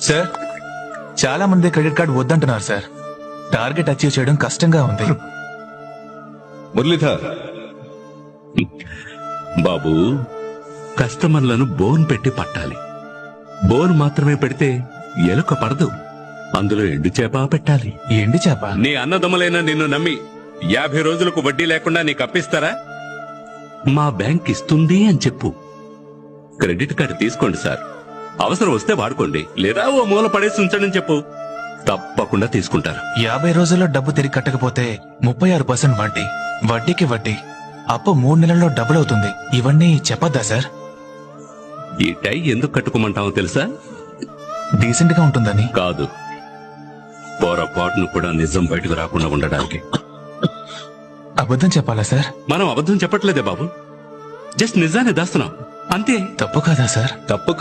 Sir చాలా మంది credit card వద్దంటున్నారు సార్. టార్గెట్ అచీవ్ చేయడం కష్టంగా ఉంది. మురళీధర్. బాబు కస్టమర్లను బోన్ పెట్టి పట్టాలి. బోన్ మాత్రమే పెడితే ఎలుక పడదు. అందులో ఎండు చేప పెట్టాలి. ఎండి చేప? నీ అన్నదమ్ములైన నిన్ను నమ్మి యాభై రోజులకు వడ్డీ లేకుండా నీకు అప్పిస్తారా? మా బ్యాంక్ ఇస్తుంది అని చెప్పు. క్రెడిట్ కార్డు తీసుకోండి సార్. అవసరం వస్తే వాడుకోండి. లేదా ఓ మూల పడేసి ఉంచండి చెప్పు. తప్పకుండా తీసుకుంటారు. యాభై రోజుల్లో డబ్బు తిరిగి కట్టకపోతే ముప్పై ఆరు పర్సెంట్ వడ్డీ. వడ్డీకి వడ్డీ. అప్పు మూడు నెలల్లో డబుల్ అవుతుంది. ఇవన్నీ చెప్పొద్దా సార్? ఈ టై ఎందుకు కట్టుకోమంటావో తెలుసా? డీసెంట్గా ఉంటుందని కాదు. పొరపాటును కూడా నిజం బయటకు రాకుండా ఉండడానికి. అబద్ధం చెప్పాలా సార్? మనం అబద్ధం చెప్పట్లేదే బాబు. జస్ట్ నిజాన్ని దాస్తున్నాం. అంతే. తప్పు కాదా సార్? తప్పు